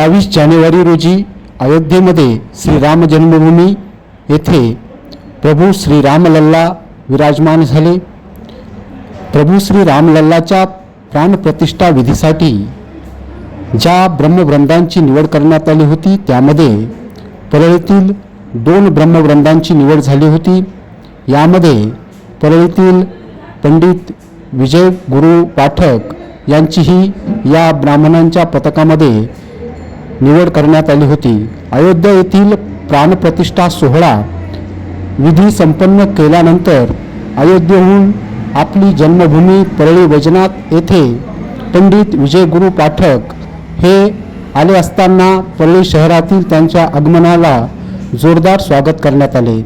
बावीस जानेवारी रोजी अयोध्येमध्ये श्रीराम जन्मभूमी येथे प्रभू श्री रामलल्ला विराजमान झाले. प्रभू श्री रामलल्लाच्या प्राणप्रतिष्ठा विधीसाठी ज्या ब्रह्मवृंदांची निवड करण्यात आली होती त्यामध्ये परळीतील दोन ब्रह्मवृंदांची निवड झाली होती. यामध्ये परळीतील पंडित विजय गुरु पाठक यांचीही या ब्राह्मणांच्या पथकामध्ये निवड करण्यात आली होती. अयोध्या येथील प्राणप्रतिष्ठा सोहळा विधी संपन्न केल्यानंतर अयोध्येहून आपली जन्मभूमी परळी वैजनाथ येथे पंडित विजयगुरु पाठक हे आले असताना परळी शहरातील त्यांच्या आगमनाला जोरदार स्वागत करण्यात आले.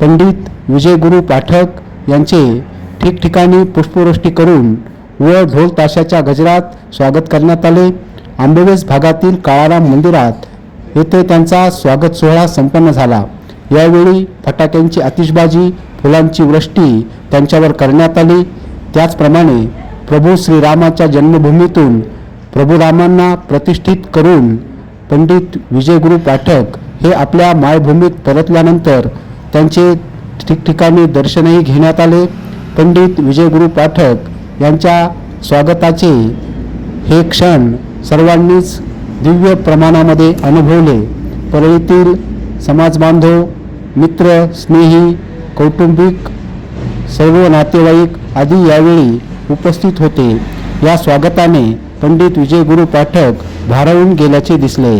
पंडित विजयगुरु पाठक यांचे ठिकठिकाणी पुष्पवृष्टी करून व ढोल ताशाच्या गजरात स्वागत करण्यात आले. आंबेवेस भागातील काळाराम मंदिरात येथे त्यांचा स्वागत सोहळा संपन्न झाला. यावेळी फटाक्यांची आतिषबाजी फुलांची वृष्टी त्यांच्यावर करण्यात आली. त्याचप्रमाणे प्रभू श्रीरामाच्या जन्मभूमीतून प्रभू रामांना प्रतिष्ठित करून पंडित विजयगुरु पाठक हे आपल्या मायभूमीत परतल्यानंतर त्यांचे ठिकठिकाणी दर्शनही घेण्यात आले. पंडित विजयगुरु पाठक यांच्या स्वागताचे हे क्षण सर्वांनीच दिव्य प्रमाणामध्ये अनुभवले. परळीतील समाजबांधव मित्र स्नेही कौटुंबिक सर्व नातेवाईक आदी यावेळी उपस्थित होते. या स्वागताने पंडित विजय गुरु पाठक भारावून गेल्याचे दिसले.